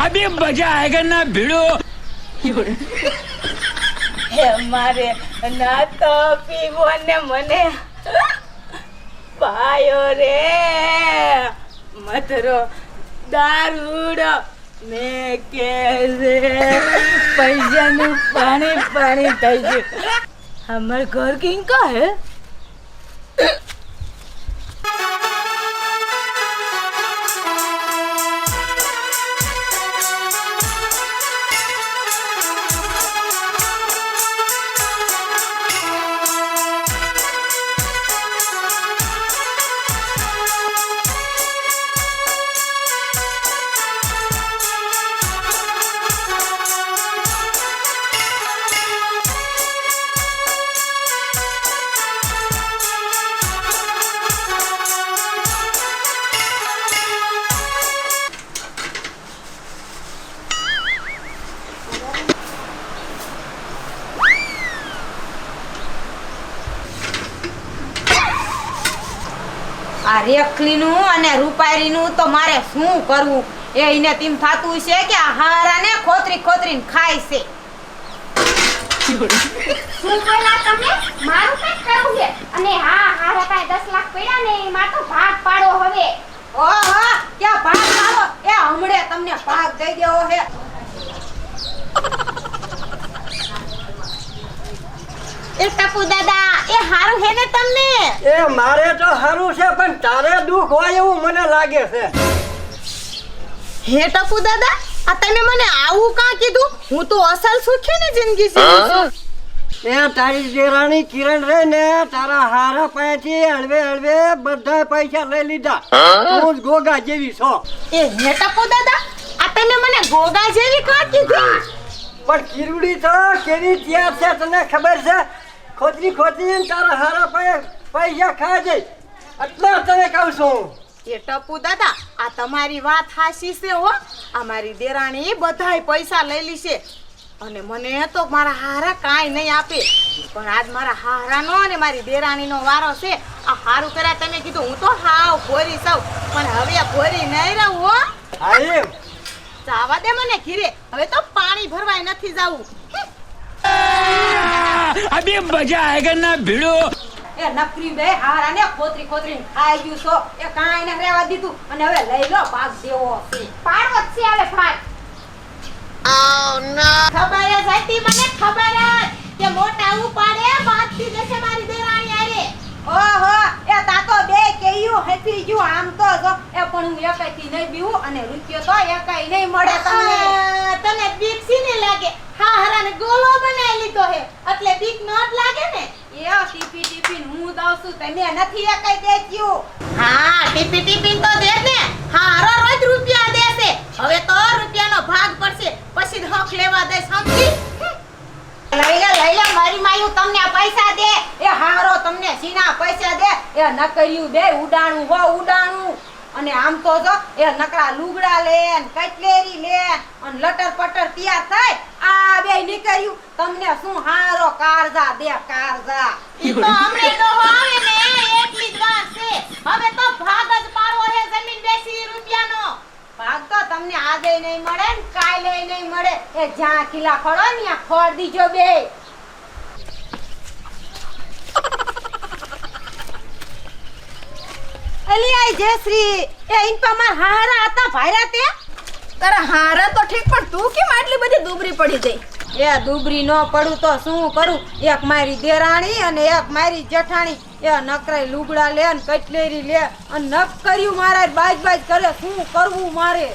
अभी मजा आएगा ना भिड़ो હે મારે ના તો પીવો ને મને પાયો રે મથરો દારૂડો મેં કે છે પૈસાનું પાણી પાણી થઈ ગયું અમાર ઘર કિંગ કા હે આ રેખલીનું અને રૂપારીનું તો મારે શું કરવું? એ એને તેમ થતું છે કે આ હારાને ખોતરી ખોતરીને ખાય છે. શું બોલ્યા તમે? મારું કંઈક કરવું છે. અને હા હારે કાંઈ દસ લાખ પડ્યા ને એમાં તો ભાગ પાડો હવે. ઓહો ક્યાં ભાગ પાડો? એ હમણે તમને ભાગ દઈ દેવો હે. એ ટપુ દાદા એ હારું હે ને તમને? એ મારે તો સારું છે પણ તારે દુઃખ હોય એવું મને લાગે છે. હે ટપુ દાદા આ તમે મને આવું કાં કીધું? હું તો અસલ સુખી ને જિંદગી છે. એ તારી દેરાણી કિરણ રે ને તારા હારા પાસેથી હળવે હળવે બધા પૈસા લઈ લીધા. તું ગોગા જેવી છો. એ હે ટપુ દાદા આ તમે મને ગોગા જેવી કાં કીધું? પણ કિરુડી તો કેવી ત્યાં છે તને ખબર છે? ખોતરી ખોતરી તારા હારા પૈ પૈસા ખાજે છે એટલે તને કહું છું. એ ટપુ દાદા આ તમારી વાત હાસી છે હો. આ મારી દેરાણી બધાય પૈસા લઈ લીશે અને મને તો મારા હારા કાંઈ નહીં આપે. પણ આજ મારા હારાનો અને મારી દેરાણીનો વારો છે. આ હારું કર્યા તમે કીધું હું તો હાવ ભોરી સૌ. પણ હવે ભોરી નહીં રહું હો. જાવા દે મને ઘીરે. હવે તો પાણી ભરવાય નથી જાવું. अभी मजा आएगा ना भिड़ो એ નકરી બે હારાને ખોતરી ખોતરીને ખાઈ ગયું છો એ કાંઈ ને રહેવા દીધું અને હવે લઈ લો પાક દેવો છે પાડવો જ છે હવે ભાગ ખબર જ હતી મને ખબર જ કે મોટા ઉપાડે બાંધતી જશે મારી દેરાણી આરે ઓહો એ તાતો બે કેયું હેપી ગયું આમ તો જો એ પણ હું એકાઈથી નહીં બીવું અને રૂપિયો તો એકાઈ નહીં મળે તમને તને બીક સીને લાગે હા હરાને ગોલો બનાવી લીધો હે. એટલે બીક નોટ લાગે ને? એ ટીપી ટીપી હું દઉં છું. તમે નથી એકાઈ દેખ્યું. હા ટીપી ટીપી તો દે ને. હા હરો રોજ રૂપિયા દેશે. હવે તો રૂપિયાનો ભાગ પડશે. પછી હક લેવા દે સમજી? લઈ લઈલા લઈ મારી માયુ તમને પૈસા દે. એ હારો તમને સીના પૈસા દે. એ નકર્યું બે ઉડાણું હો ઉડાણું. અને આમ તો જો એ નકરા લુગડા લે ને કટલેરી લે અને લટર પટર તૈયાર થાય આ બે નીકળ્યું. તમને શું હારો કારજા દે કારજા. ઈ તો હમણે નો આવે ને એટલી જ છે. હવે તો ભાગ જ પાડવો હે જમીન બેસી રૂપિયાનો. ભાગ તો તમને આજે નહીં મળે ને કાલે નહીં મળે. એ જ્યાં કિલા ખડો ને ત્યાં ખોડ દીજો બે અલી આઈ જયશ્રી એ ઇન પર માર હારા હતા ભાયરા તે? તારા હારા તો ઠીક પણ તું કેમ આટલી બધી દુબરી પડી ગઈ? એ દુબરી ન પડું તો શું કરું? એક મારી દેરાણી અને એક મારી જેઠાણી. એ નકરાઈ લુગડા લે ને કટલેરી લે અને નક કર્યું મારા બાજ બાજ કરે શું કરવું મારે?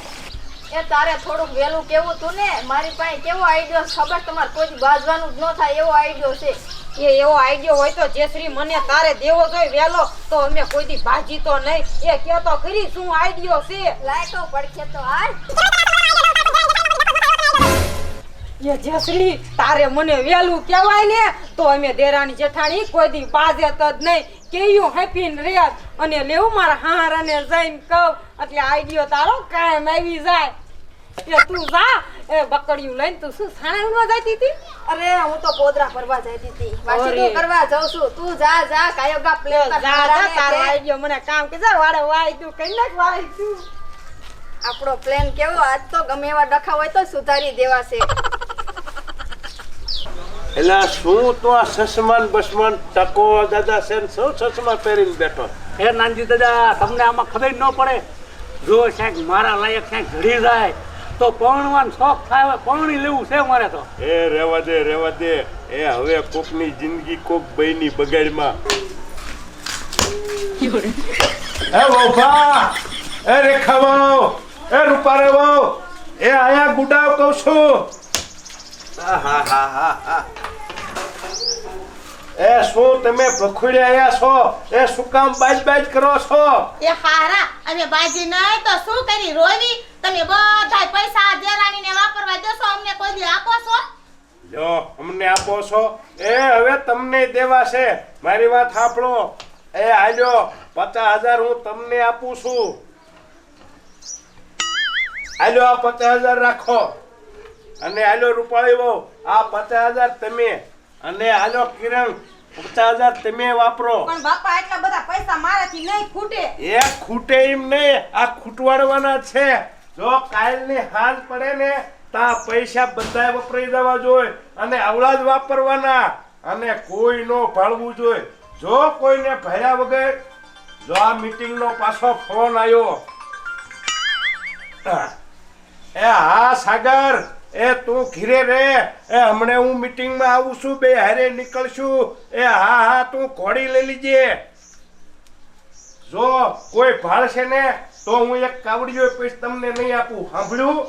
એ તારે થોડુંક વહેલું કેવું તું ને? મારી પાસે કેવો આઈડિયો ખબર? તમારે કોઈ બાજવાનું જ ન થાય એવો આઈડિયો છે. એ એવો આઈડિયો હોય તો જેશ્રી મને તારે દેવો જોઈએ વહેલો તો અમે કોઈ દી ભાજી તો નહીં. એ કહેતો ખરી શું આઈડિયો છે? લાયકો પડખે તો હાલ. એ જેશ્રી તારે મને વેલું કહેવાય ને તો અમે દેરાની જેઠાણી કોઈ દી બાજે તો જ નહીં. કેયું હેપીન રેત? અને લેવું મારા હારાને જઈને કહું. એટલે આઈડિયો તારો કાયમ આવી જાય. એ તું જા. એ બકડિયું લઈને તું શું સાણમાં જતી હતી? અરે હું તો પોદરા ફરવા જતી હતી. અરે. તું કરવા જાઉં છું. તું જા જા કાયો ગા પ્લે જા જા તારો આઈડિયો મને કામ કે જા વાડે વાય તું કઈ નાખ વાય તું આપણો પ્લેન કેવો? આજ તો ગમે એવા ડખા હોય તો સુધારી દેવાશે એટલે શું તો આ સસમાન બસમાન ટકો દાદા છે ને? શું સસમા પહેરીને બેઠો? એ નાનજી દાદા તમને આમાં ખબર ન પડે? જો સાહેબ મારા લાયક સાહેબ ઘડી જાય. તો પરણવાનો શોખ થાય હવે પરણી લેવું છે મારે તો. એ રેવા દે રેવા દે. એ હવે કોકની જિંદગી કોક બઈની બગાડમાં. એ વોફા એ રેખાવો એ રૂપારે વહુ એ આયા ગુડાવ કહું છું. આહાહાહાહા. એ શું તમે ભખુડ્યા છો? એ શું કામ બાજ બાજ કરો છો? એ હારા અમે બાજી નહીં તો શું કરી? રોવી? તમે બધા પૈસા દેરાણીને વાપરવા દેશો અમને કોઈ દી આપો છો? જો અમને આપો છો. એ હવે તમને દેવા છે. મારી વાત સાંભળો. એ આલ્યો પચાસ હજાર હું તમને આપું છું. આલ્યો આ પચાસ હજાર રાખો. અને આલ્યો રૂપાળી બહુ આ પચાસ હજાર તમે અને આલો કિરણ પચાસ હજાર તમે વાપરો. પણ બાપા એટલા બધા પૈસા મારાથી નહીં ખૂટે. એ ખૂટે એમ નહીં આ ખૂટવાડવાના છે. જો કાલની હાલ પડે ને તા પૈસા બધા વપરાઈ જવા જોઈએ અને આવડા જ વાપરવાના. અને કોઈ નો ભાળવું જોઈએ. જો કોઈને ભર્યા વગર જો આ મીટિંગ નો પાછો ફોન આવ્યો. એ હા સાગર. એ તું ઘીરે રે. એ હમણે હું મીટિંગમાં આવું છું, બે હારે નીકળશું. એ હા હા, તું ઘોડી લઈ લીજે. જો કોઈ ભાળશે ને, તો હું એક કાવડીઓ પૈસા તમને નહીં આપું. સાંભળ્યું?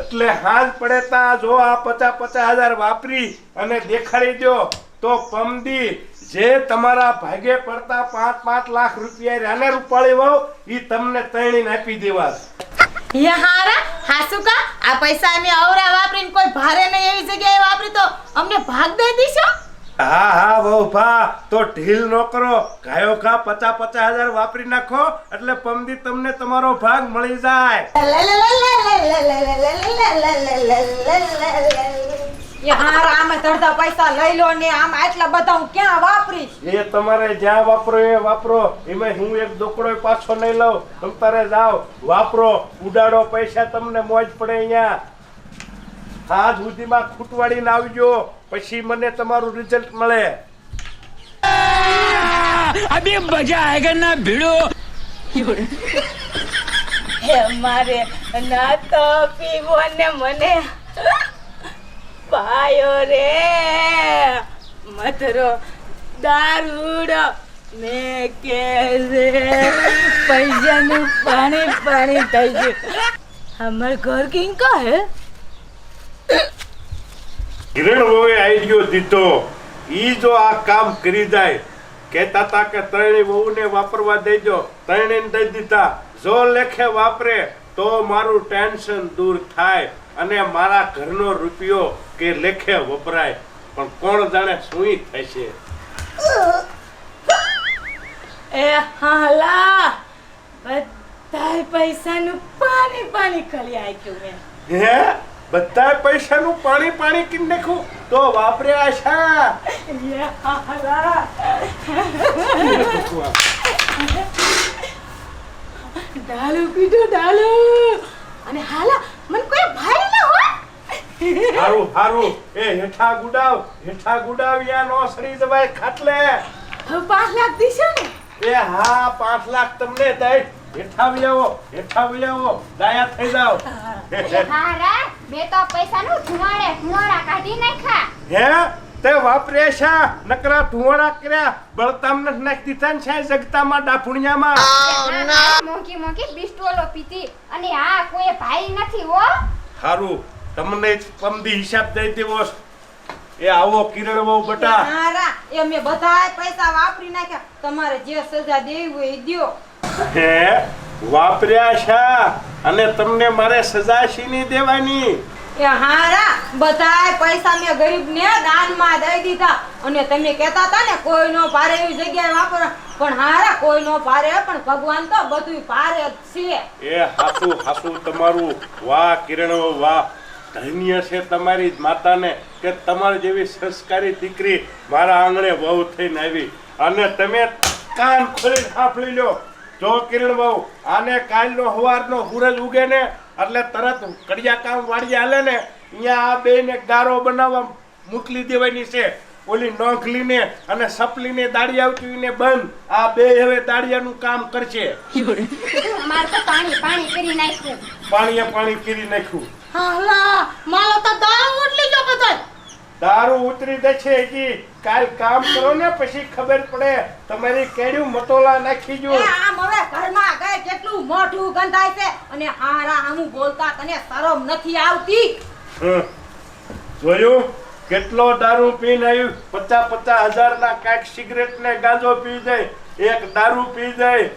એટલે હાજ પડે તા, જો આ પચાસ પચાસ હજાર વાપરી અને દેખાડી દો તો પમદી, જે તમારા ભાગે પડતા પાંચ પાંચ લાખ રૂપિયા રાને રૂપાળી વહુ એ તમને તૈણીને આપી દેવા. હે હાસુકા આ પૈસા અમે અવરા વાપરીને કોઈ ભારે નહીં એવી જગ્યાએ વાપરી તો અમને ભાગ દઈ દીશો હા હા વહુ ભા તો ઢીલ ન કરો ગાયો ખા પચાસ પચાસ હજાર વાપરી નાખો એટલે પમદી તમને તમારો ભાગ મળી જાય એ હારા આમાં અડધા પૈસા લઈ લો ને આમ આટલા બધા હું ક્યાં વાપરીશ? એ તમારે જ્યાં વાપરો એ વાપરો. એમાં હું એક દોકડો પાછો નહીં લઉં. તમે તારે જાઓ વાપરો. ઉડાડો પૈસા તમને મોજ પડે અહીંયા. હાથ સુધીમાં ખૂટવાડીને આવજો. પછી મને તમારું રિઝલ્ટ મળે. અભી મજા આएगा ના ભીડો? હે મારે ના તો પીવો ને મને. પાયો રે. મથરો દારૂડો. મે કે પૈસાનું પાણી પાણી થઈ ગયું. અમાર ઘર કિંગ હે? કિરણ આઈ ગયો દીધો. ઈ જો આ કામ કરી જાય, કહેતા તા કે ત્રણેય વહુને વાપરવા દેજો ત્રણે દઈ દીધા. જો લેખે વાપરે, તો મારું ટેન્શન દૂર થાય. અને મારા ઘરનો રૂપિયો કે લેખે વપરાય. પણ કોણ જાણે શું થશે? એ હાલા! બધા પૈસાનું પાણી પાણી કરી આખ્યું મેં. હે? બધા પૈસાનું પાણી પાણી કરી નાખ્યું? તો વાપર્યા આશા. એ હાલા! ડાલુ અને હાલા મને કોઈ ભાઈ ન હોય હારું હારું. એ હેઠા ગુડાવ હેઠા ગુડાવ્યા નો સડી જવાય ખાટલે. પાંચ લાખ દીશો ને. એ હા પાંચ લાખ તમને દઈ. હેઠા વિયાવો હેઠા વિયાવો દાયા થઈ જાવ હારા બે તો પૈસાનું ધુવાડે ધુવાડા કાઢી નાખા હે તે વાપરે છે. નકરા ધુવાડા કર્યા. બળતામ નથી નાખ દીધા ને છે જગતામાં ડાફુણિયામાં હા, મોંઘી મોંઘી બિસ્ટોલો પીતી અને આ કોઈ ભાઈ નથી હો. હારું. તમને જ હિસાબ દઈ દેવો એ આવો કિરણ બહુ બટા હારા એ મે બધા પૈસા વાપરી નાખ્યા. તમારે જે સજા દેવી હોય એ દયો. હે વાપર્યા છે. અને તમને મારે સજા શીની દેવાની? એ હારા બધા પૈસા મેં ગરીબને દાનમાં દઈ દીધા. અને તમે કહેતા હતા ને કોઈ નો પારે એવી જગ્યાએ વાપરો. પણ હારા કોઈ નો પારે પણ ભગવાન તો બધું પારે જ છે. એ હાસુ હાસુ તમારું. વાહ કિરણ વાહ. ધન્ય છે તમારી માતાને કે તમારી જેવી સંસ્કારી દીકરી મારા આંગણે વહુ થઈને આવી. અને તમે કાન ખોલીને સાંભળી લો. જો કિરણ બહુ આને કાલનો હવારનો સૂરજ ઉગે ને એટલે તરત કડિયા કામ વાળી હાલે ને અહીંયા આ બેને ગારો બનાવવા મોકલી દેવાની છે. ઓલી નોંખલીને અને સપલીને દાડી આવતી ને બંધ આ બે હવે દાડિયાનું કામ કરશે. પાણી પાણી કરી નાખ્યું. પાણીએ પાણી કરી નાખ્યું. હાલા મારો તો દારૂ ઉતરી ગયો બધો દારૂ ઉતરી જશે હજી કાલ કામ કરો ને પછી ખબર પડે. તમારી કેડ્યું મટોલા નાખી જો. આમ હવે ઘરમાં ગઈ કેટલું મોઢું ગંધાય છે અને હારા આમું બોલતા તને શરમ નથી આવતી. જોયું? કેટલો દારૂ પીને આવ્યું? પચાસ પચાસ હજાર ના કાંઈક સિગરેટ ને ગાંજો પી જાય એક દારૂ પી જાય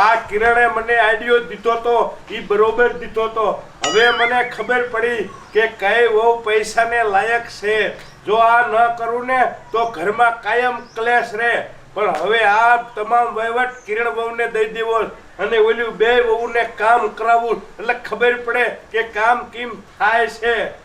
આ કિરણે મને આઈડિયો દીધો તો એ બરોબર દીધો તો. હવે મને ખબર પડી કે કઈ બહુ પૈસાને લાયક છે. જો આ ન કરું ને, તો ઘરમાં કાયમ ક્લેશ રહે. પણ હવે આ તમામ વહીવટ કિરણ વહુને દઈ દેવો અને ઓલું બે વહુને કામ કરાવવું. એટલે ખબર પડે કે કામ કેમ થાય છે.